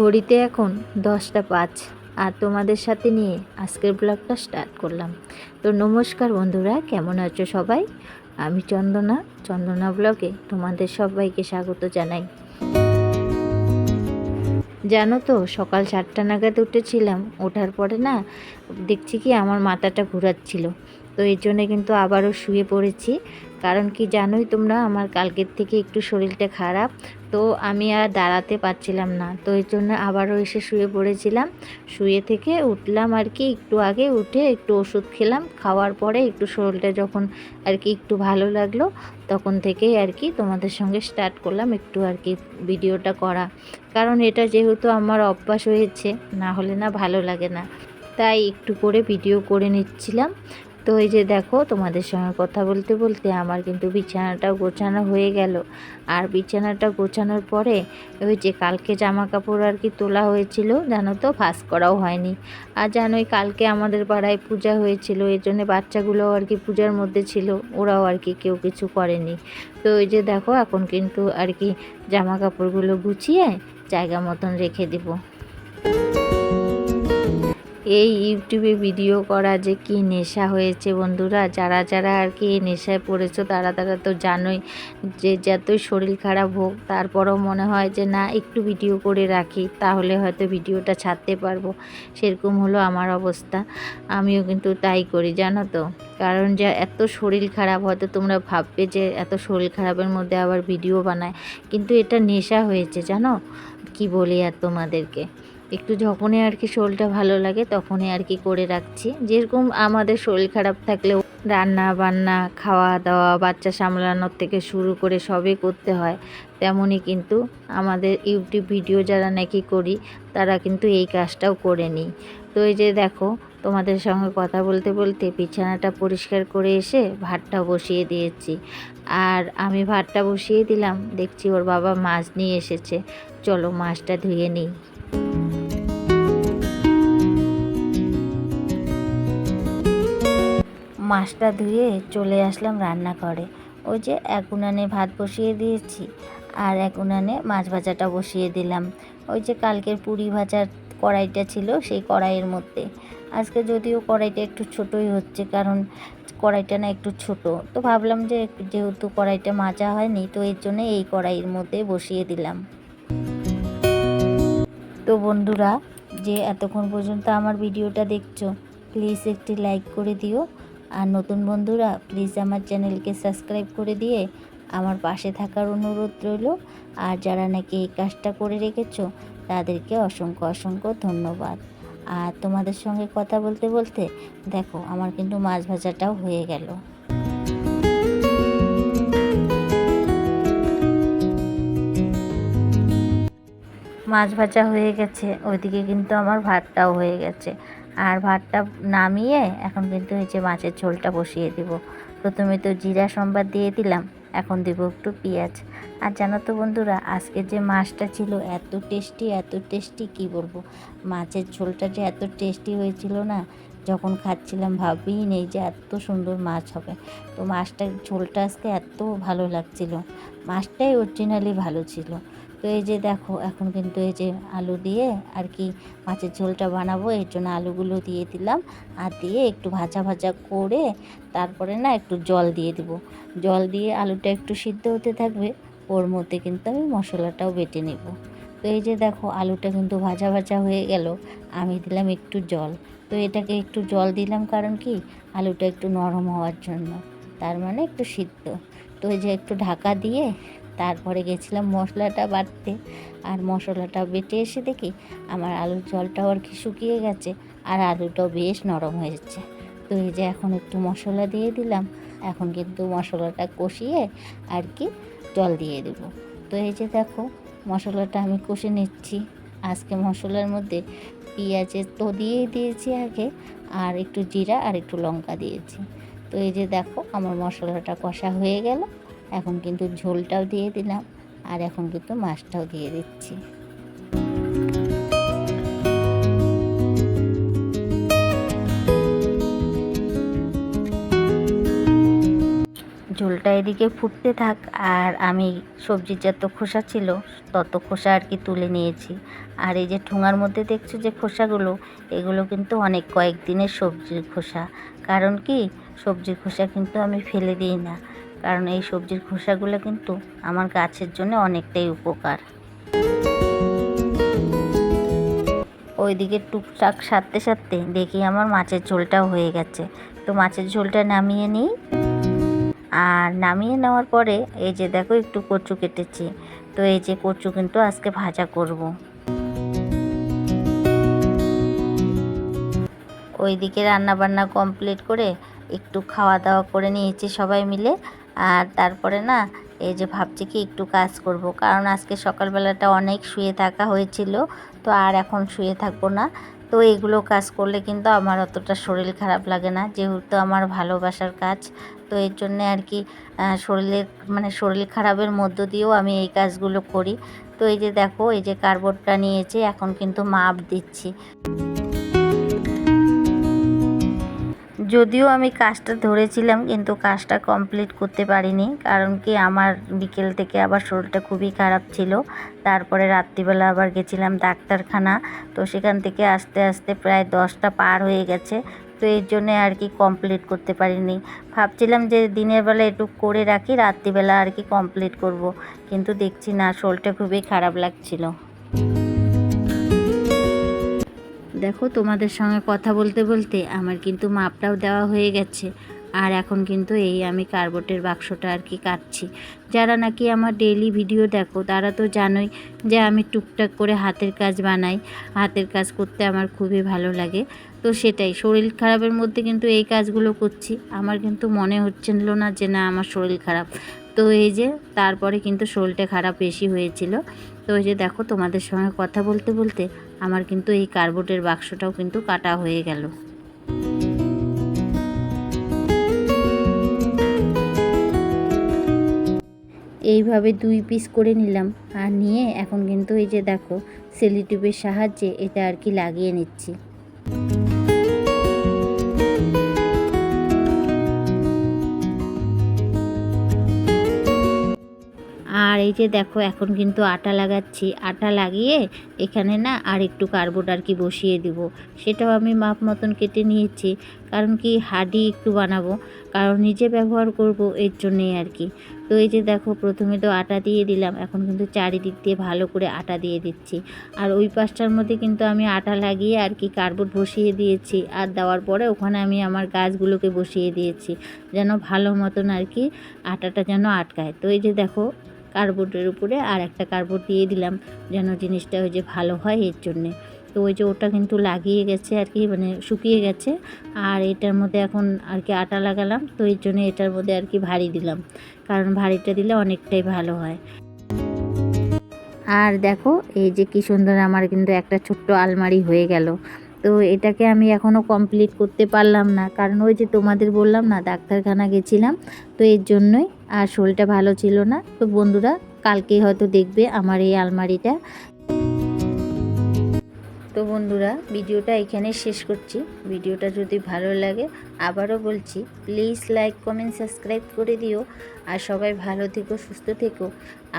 ঘড়িতে এখন দশটা পাঁচ আর তোমাদের সাথে নিয়ে আজকের ব্লগটা স্টার্ট করলাম। তো নমস্কার বন্ধুরা, কেমন আছো সবাই? আমি চন্দনা চন্দনা ব্লগে তোমাদের সবাইকে স্বাগত জানাই। জানো তো, সকাল সাতটা নাগাদ উঠেছিলাম, ওঠার পরে না দেখছি কি আমার মাথাটা ঘোরাচ্ছিল। তো এই জন্যে কিন্তু আবারও শুয়ে পড়েছি। কারণ কি জানোই তোমরা, আমার কালকের থেকে একটু শরীরটা খারাপ তো আমি আর দাঁড়াতে পারছিলাম না। তো এই জন্য আবারও এসে শুয়ে পড়েছিলাম। শুয়ে থেকে উঠলাম আর কি, একটু আগে উঠে একটু ওষুধ খেলাম। খাওয়ার পরে একটু শরীরটা যখন আর কি একটু ভালো লাগল, তখন থেকেই আর কি তোমাদের সঙ্গে স্টার্ট করলাম একটু আর কি ভিডিওটা করা। কারণ এটা যেহেতু আমার অভ্যাস হয়েছে, না হলে না ভালো লাগে না। তাই একটু করে ভিডিও করে নিচ্ছিলাম। তো এই যে দেখো, তোমাদের সঙ্গে কথা বলতে বলতে আমার কিন্তু বিছানাটাও গোছানো হয়ে গেল। আর বিছানাটা গোছানোর পরে ওই যে কালকে জামা কাপড় আর কি তোলা হয়েছিল, জানো তো, ভাস করাও হয়নি। আর জানোই কালকে আমাদের পাড়ায় পূজা হয়েছিল, এর জন্য বাচ্চাগুলো আর কি পূজার মধ্যে ছিল, ওরাও আর কি কেউ কিছু করেনি। তো ওই যে দেখো, এখন কিন্তু আর কি জামা কাপড়গুলো গুছিয়ে জায়গা মতন রেখে দেবো। এই ইউটিউবে ভিডিও করা যে কি নেশা হয়েছে বন্ধুরা, যারা যারা আর কি এই নেশায় পড়েছো তারা তারা তো জানোই যে যতই শরীর খারাপ হোক তারপরও মনে হয় যে না, একটু ভিডিও করে রাখি, তাহলে হয়তো ভিডিওটা ছাড়তে পারব। সেরকম হলো আমার অবস্থা। আমিও কিন্তু তাই করি, জানো তো। কারণ যে এত শরীর খারাপ, হয়তো তোমরা ভাববে যে এত শরীর খারাপের মধ্যে আবার ভিডিও বানায়। কিন্তু এটা নেশা হয়েছে, জানো? কি বলি আর তোমাদেরকে? একটু যখনই আর কি শরীরটা ভালো লাগে তখনই আর কি করে রাখছি। যেরকম আমাদের শরীর খারাপ থাকলেও রান্না বান্না খাওয়া দাওয়া বাচ্চা সামলানোর থেকে শুরু করে সবই করতে হয়। তেমনই কিন্তু আমাদের ইউটিউব ভিডিও যারা নাকি করি, তারা কিন্তু এই কাজটাও করে নিই। তো এই যে দেখো, তোমাদের সঙ্গে কথা বলতে বলতে বিছানাটা পরিষ্কার করে এসে ভাতটা বসিয়ে দিয়েছি। আর আমি ভাতটা বসিয়ে দিলাম, দেখছি ওর বাবা মাছ নিয়ে এসেছে। চলো মাছটা ধুয়ে নিই। মাছটা ধুয়ে চলে আসলাম রান্নাঘরে। ওই যে এক উনানে ভাত বসিয়ে দিয়েছি আর এক উনানে মাছ ভাজাটা বসিয়ে দিলাম। ওই যে কালকের পুরি ভাজার কড়াইটা ছিল সেই কড়াইয়ের মধ্যে। আজকে যদিও কড়াইটা একটু ছোটই হচ্ছে কারণ কড়াইটা না একটু ছোট। তো ভাবলাম যে যেহেতু কড়াইটা মাজা হয়নি তো এর জন্য এই কড়াইয়ের মধ্যে বসিয়ে দিলাম। তো বন্ধুরা, যে এতক্ষণ পর্যন্ত আমার ভিডিওটা দেখছ প্লিজ একটি লাইক করে দিও। আর নতুন বন্ধুরা প্লিজ আমার চ্যানেলকে সাবস্ক্রাইব করে দিয়ে আমার পাশে থাকার অনুরোধ রইল। আর যারা নাকি এই কাজটা করে রেখেছো, তাদেরকে অসংখ্য অসংখ্য ধন্যবাদ। আর তোমাদের সঙ্গে কথা বলতে বলতে, দেখো আমার কিন্তু মাছ ভাজাটাও হয়ে গেল। মাছ ভাজা হয়ে গেছে, ওইদিকে কিন্তু আমার ভাতটাও হয়ে গেছে। আর ভাতটা নামিয়ে এখন কিন্তু যে মাছের ঝোলটা বসিয়ে দিব। প্রথমে তো জিরা সম্বাদ দিয়ে দিলাম, এখন দেবো একটু পেঁয়াজ। আর জানো তো বন্ধুরা আজকে যে মাছটা ছিল এত টেস্টি এত টেস্টি, কি বলব? মাছের ঝোলটা যে এত টেস্টি হয়েছিল না, যখন খাচ্ছিলাম ভাবিই নেই যে এত সুন্দর মাছ হবে। তো মাছটার ঝোলটা আজকে এত ভালো লাগছিল। মাছটাই অরিজিনালি ভালো ছিল। তো এই যে দেখো, এখন কিন্তু এই যে আলু দিয়ে আর কি মাছের ঝোলটা বানাবো, এর জন্য আলুগুলো দিয়ে দিলাম আর দিয়ে একটু ভাজা ভাজা করে তারপরে না একটু জল দিয়ে দিব। জল দিয়ে আলুটা একটু সিদ্ধ হতে থাকবে, ওর মধ্যে কিন্তু আমি মশলাটাও বেটে নেব। তো এই যে দেখো, আলুটা কিন্তু ভাজা ভাজা হয়ে গেল, আমি দিলাম একটু জল। তো এটাকে একটু জল দিলাম কারণ কি, আলুটা একটু নরম হওয়ার জন্য, তার মানে একটু সিদ্ধ। তো এই যে একটু ঢাকা দিয়ে তারপরে গেছিলাম মশলাটা বাটতে। আর মশলাটা বেটে এসে দেখি আমার আলুর জলটাও আর কি শুকিয়ে গেছে, আর আলুটাও বেশ নরম হয়েছে। তো এই যে এখন একটু মশলা দিয়ে দিলাম, এখন কিন্তু মশলাটা কষিয়ে আর কি জল দিয়ে দেব। তো এই যে দেখো, মশলাটা আমি কষে নিচ্ছি। আজকে মশলার মধ্যে পেঁয়াজের তো দিয়েই দিয়েছি আগে, আর একটু জিরা আর একটু লঙ্কা দিয়েছি। তো এই যে দেখো, আমার মশলাটা কষা হয়ে গেল। এখন কিন্তু ঝোলটাও দিয়ে দিলাম আর এখন কিন্তু মাছটাও দিয়ে দিচ্ছি। ঝোলটা এদিকে ফুটতে থাক আর আমি সবজির যত খোসা ছিল তত খোসা আর কি তুলে নিয়েছি। আর এই যে ঠোঙার মধ্যে দেখছ যে খোসাগুলো, এগুলো কিন্তু অনেক কয়েকদিনের সবজির খোসা। কারণ কি? সবজির খোসা কিন্তু আমি ফেলে দিই না। কারণ এই সবজির খোসাগুলো কিন্তু আমার গাছের জন্য অনেকটাই উপকার। ওইদিকে টুকটাক সারতে সারতে দেখি আমার মাছের ঝোলটাও হয়ে গেছে। তো মাছের ঝোলটা নামিয়ে নিই। আর নামিয়ে নেওয়ার পরে এই যে দেখো একটু কচু কেটেছি। তো এই যে কচু কিন্তু আজকে ভাজা করব। ওইদিকে রান্না বান্না কমপ্লিট করে একটু খাওয়া দাওয়া করে নিয়েছি সবাই মিলে। আর তারপরে না, এই যে ভাবছি কি একটু কাজ করব। কারণ আজকে সকালবেলাটা অনেক শুয়ে থাকা হয়েছিল, তো আর এখন শুয়ে থাকব না। তো এগুলো কাজ করলে কিন্তু আমার অতটা শরীর খারাপ লাগে না, যেহেতু আমার ভালোবাসার কাজ। তো এর জন্যে আর কি শরীরের মানে শরীর খারাপের মধ্য দিয়েও আমি এই কাজগুলো করি। তো এই যে দেখো, এই যে কার্বোর্ডটা নিয়েছি, এখন কিন্তু মাপ দিচ্ছি। যদিও আমি কাজটা ধরেছিলাম, কিন্তু কাজটা কমপ্লিট করতে পারিনি। কারণ কি, আমার বিকেল থেকে আবার শরীরটা খুবই খারাপ ছিল। তারপরে রাত্রিবেলা আবার গেছিলাম ডাক্তারখানা। তো সেখান থেকে আস্তে আস্তে প্রায় দশটা পার হয়ে গেছে। তো এর জন্যে আর কি কমপ্লিট করতে পারিনি। ভাবছিলাম যে দিনের বেলা একটু করে রাখি, রাত্রিবেলা আর কি কমপ্লিট করব। কিন্তু দেখছি না, শরীরটা খুবই খারাপ লাগছিল। দেখো তোমাদের সঙ্গে কথা বলতে বলতে আমার কিন্তু মাপটাও দেওয়া হয়ে গেছে। আর এখন কিন্তু এই আমি কার্বোটের বাক্সটা আর কি কাটছি। যারা নাকি আমার ডেইলি ভিডিও দেখো, তারা তো জানোই যে আমি টুকটাক করে হাতের কাজ বানাই। হাতের কাজ করতে আমার খুবই ভালো লাগে। তো সেটাই, শরীর খারাপের মধ্যে কিন্তু এই কাজগুলো করছি। আমার কিন্তু মনে হচ্ছিল না যে না, আমার শরীর খারাপ। তো এই যে তারপরে কিন্তু শরীরটা খারাপ বেশি হয়েছিল। তো এই যে দেখো তোমাদের সঙ্গে কথা বলতে বলতে আমার কিন্তু এই কার্বোর্ডের বাক্সটাও কিন্তু কাটা হয়ে গেল। এইভাবে দুই পিস করে নিলাম আর নিয়ে এখন কিন্তু এই যে দেখো সেলিটিউবের সাহায্যে এটা আর কি লাগিয়ে নিচ্ছি। আর এই যে দেখো, এখন কিন্তু আটা লাগাচ্ছি। আটা লাগিয়ে এখানে না আর একটু কার্বোর্ড আর কি বসিয়ে দিব। সেটাও আমি মাপ মতন কেটে নিয়েছি, কারণ কি হাডি একটু বানাবো, কারণ নিজে ব্যবহার করব এর জন্যেই আর কি। তো এই যে দেখো, প্রথমে তো আটা দিয়ে দিলাম, এখন কিন্তু চারিদিক দিয়ে ভালো করে আটা দিয়ে দিচ্ছি। আর ওই পাশটার মধ্যে কিন্তু আমি আটা লাগিয়ে আর কি কার্বোর্ড বসিয়ে দিয়েছি, আর দেওয়ার পরে ওখানে আমি আমার গাছগুলোকে বসিয়ে দিয়েছি, যেন ভালো মতন আর কি আটাটা যেন আটকায়। তো এই যে দেখো কার্বোর্ডের উপরে আর একটা কার্বোর্ড দিয়ে দিলাম যেন জিনিসটা ওই যে ভালো হয় এর জন্যে। তো ওই যে ওটা কিন্তু লাগিয়ে গেছে আর কি মানে শুকিয়ে গেছে। আর এটার মধ্যে এখন আর কি আটা লাগালাম, তো এর জন্য এটার মধ্যে আর কি ভারী দিলাম। কারণ ভারীটা দিলে অনেকটাই ভালো হয়। আর দেখো, এই যে কি সুন্দর আমার কিন্তু একটা ছোট্ট আলমারি হয়ে গেল। তো এটাকে আমি এখনও কমপ্লিট করতে পারলাম না। কারণ ওই যে তোমাদের বললাম না, ডাক্তারখানা গেছিলাম, তো এর জন্যই আর শরীরটা ভালো ছিল না। তো বন্ধুরা কালকে হয়তো দেখবে আমার এই আলমারিটা। তো বন্ধুরা, ভিডিওটা এখানে শেষ করছি। ভিডিওটা যদি ভালো লাগে, আবারও বলছি প্লিজ লাইক কমেন্ট সাবস্ক্রাইব করে দিও। আর সবাই ভালো থেকো, সুস্থ থেকো।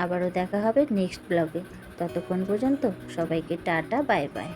আবারও দেখা হবে নেক্সট ব্লগে ততক্ষণ পর্যন্ত সবাইকে টাটা বাই বাই